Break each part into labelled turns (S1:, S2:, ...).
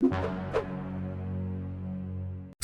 S1: you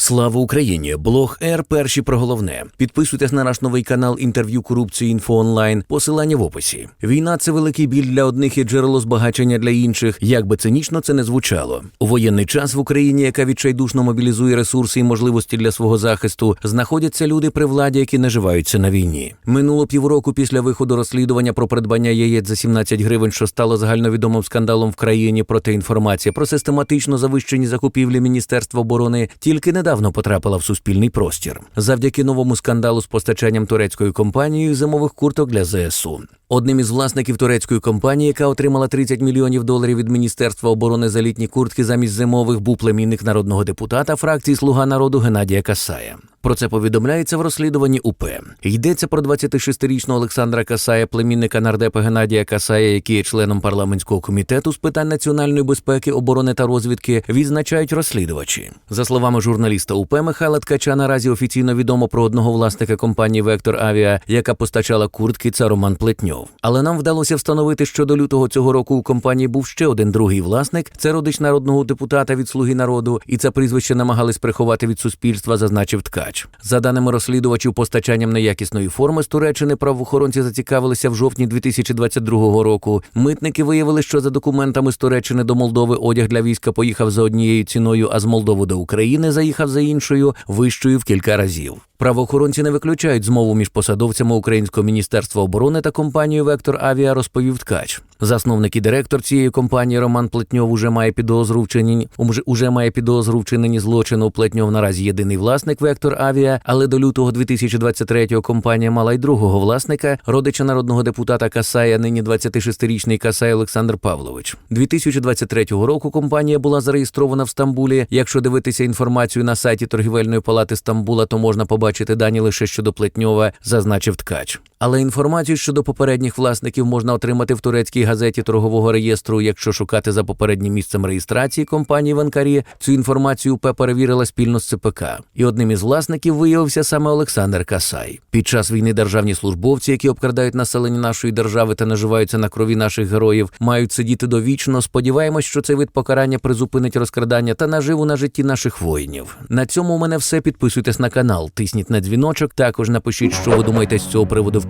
S1: Слава Україні! Блог Р. Перші про головне. Підписуйтесь на наш новий канал інтерв'ю корупції інфо онлайн. Посилання в описі. Війна це великий біль для одних і джерело збагачення для інших. Як би цинічно це не звучало. У воєнний час в Україні, яка відчайдушно мобілізує ресурси і можливості для свого захисту, знаходяться люди при владі, які наживаються на війні. Минуло півроку після виходу розслідування про придбання яєць за 17 гривень, що стало загальновідомим скандалом в країні. Проте інформація про систематично завищені закупівлі Міністерства оборони тільки недавно потрапила в суспільний простір завдяки новому скандалу з постачанням турецькою компанією зимових курток для ЗСУ. Одним із власників турецької компанії, яка отримала 30 мільйонів доларів від Міністерства оборони за літні куртки замість зимових, був племінник народного депутата фракції Слуга народу Геннадія Касая. Про це повідомляється в розслідуванні УП. Йдеться про 26-річного Олександра Касая, племінника нардепа Геннадія Касая, який є членом парламентського комітету з питань національної безпеки, оборони та розвідки, відзначають розслідувачі. За словами журналіста УП Михайла Ткача, наразі офіційно відомо про одного власника компанії Вектор Авіа, яка постачала куртки. Це Роман Плетньов. Але нам вдалося встановити, що до лютого цього року у компанії був ще один другий власник. Це родич народного депутата від Слуги народу, і це прізвище намагались приховати від суспільства, зазначив ткач. За даними розслідувачів, постачанням неякісної форми з Туреччини правоохоронці зацікавилися в жовтні 2022 року. Митники виявили, що за документами з Туреччини до Молдови одяг для війська поїхав за однією ціною, а з Молдови до України заїхав за іншою, вищою в кілька разів. Правоохоронці не виключають змову між посадовцями Українського міністерства оборони та компанією Вектор Авіа, розповів ткач. Засновник і директор цієї компанії Роман Плетньов уже має підозру вчинені уже, має підозру вчинені злочину. Плетньов наразі єдиний власник Вектор Авіа, але до лютого 2023-го компанія мала й другого власника, родича народного депутата Касая, нині 26-річний Касай Олександр Павлович. 2023 року компанія була зареєстрована в Стамбулі. Якщо дивитися інформацію на сайті торгівельної палати Стамбула, то можна побачити дані лише щодо Плетньова, зазначив ткач. Але інформацію щодо попередніх власників можна отримати в турецькій газеті торгового реєстру. Якщо шукати за попереднім місцем реєстрації компанії в Анкарі, цю інформацію УП перевірила спільно з ЦПК. І одним із власників виявився саме Олександр Касай. Під час війни державні службовці, які обкрадають населення нашої держави та наживаються на крові наших героїв, мають сидіти довічно. Сподіваємось, що цей вид покарання призупинить розкрадання та наживу на житті наших воїнів. На цьому у мене все. Підписуйтесь на канал, тисніть на дзвіночок. Також напишіть, що ви думаєте з цього приводу в